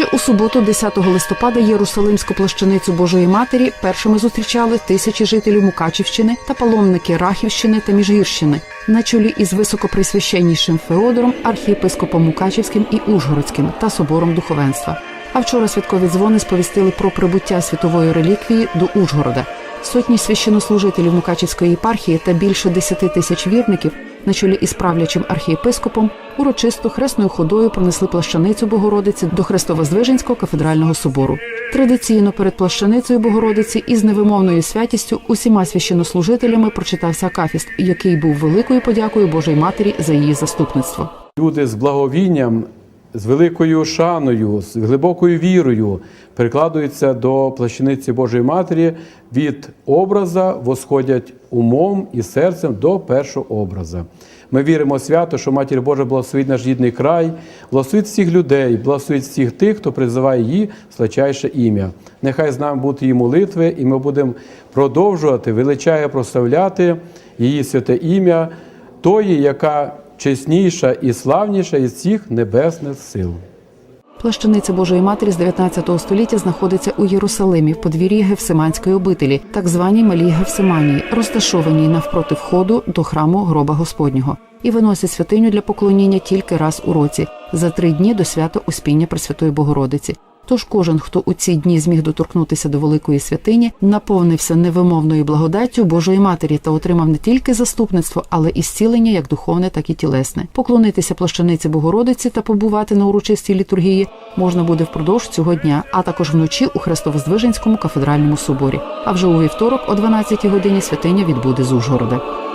Ще у суботу, 10 листопада, Єрусалимську плащаницю Божої Матері першими зустрічали тисячі жителів Мукачівщини та паломники Рахівщини та Міжгірщини на чолі із високоприсвященнішим Феодором, архієпископом Мукачівським і Ужгородським та собором духовенства. А вчора святкові дзвони сповістили про прибуття святової реліквії до Ужгорода. Сотні священнослужителів Мукачівської єпархії та більше 10 тисяч вірників на чолі із правлячим архієпископом урочисто хресною ходою пронесли плащаницю Богородиці до Хрестовоздвиженського кафедрального собору. Традиційно перед плащаницею Богородиці із невимовною святістю усіма священнослужителями прочитався акафіст, який був великою подякою Божої Матері за її заступництво. Люди з благовінням, з великою шаною, з глибокою вірою прикладуються до плащаниці Божої Матері від образа, восходять умом і серцем до першого образа. Ми віримо свято, що Матір Божа благословить наш рідний край, благословить всіх людей, благословить всіх тих, хто призиває її свячайше ім'я. Нехай з нами будуть її молитви, і ми будемо продовжувати величає прославляти її святе ім'я, тої, яка чесніша і славніша із всіх небесних сил. Плащаниця Божої Матері з 19 століття знаходиться у Єрусалимі в подвір'ї Гефсиманської обителі, так званій Малій Гефсиманії, розташованій навпроти входу до храму гроба Господнього, і виносять святиню для поклоніння тільки раз у році за три дні до свята Успіння Пресвятої Богородиці. Тож кожен, хто у ці дні зміг доторкнутися до великої святині, наповнився невимовною благодаттю Божої Матері та отримав не тільки заступництво, але і зцілення як духовне, так і тілесне. Поклонитися плащаниці Богородиці та побувати на урочистій літургії можна буде впродовж цього дня, а також вночі у Хрестовоздвиженському кафедральному соборі. А вже у вівторок о 12 годині святиня відбуде з Ужгорода.